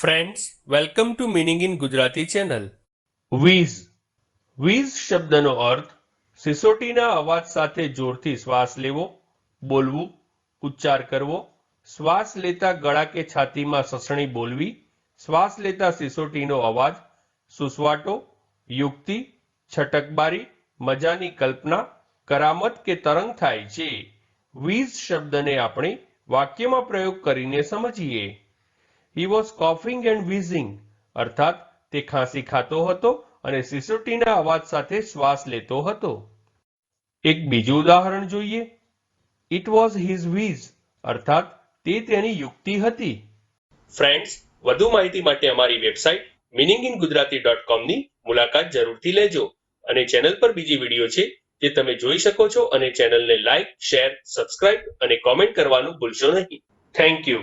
Friends welcome to meaning in Gujarati channel wheeze wheeze શબ્દનો અર્થ, સિસોટીના અવાજ સાથે જોરથી શ્વાસ લેવો, બોલવું, ઉચ્ચાર કરવો, શ્વાસ લેતા ગળા કે છાતીમાં સસણી બોલવી, શ્વાસ લેતા સિસોટીનો અવાજ, સુસવાટો, યુક્તિ, છટકબારી, મજાની કલ્પના, કરામત કે તરંગ થાય છે. વીઝ શબ્દને આપણે વાક્યમાં પ્રયોગ કરીને સમજીએ. He was coughing and wheezing. અર્થાત, તે ખાંસી ખાતો હતો અને સિસોટીના અવાજ સાથે શ્વાસ લેતો હતો. એક બીજું ઉદાહરણ જોઈએ. ઇટ વોઝ હિઝ વીઝ અર્થાત, તે તેની યુક્તિ હતી. ફ્રેન્ડ્સ વધુ માહિતી માટે અમારી website meaning in Gujarati dot કોમની મુલાકાત જરૂરથી લેજો અને ચેનલ પર બીજી વીડિયો છે જે તમે જોઈ શકો છો અને ચેનલને લાઇક શેર સબસ્ક્રાઇબ અને કોમેન્ટ કરવાનું ભૂલશો નહીં. Thank you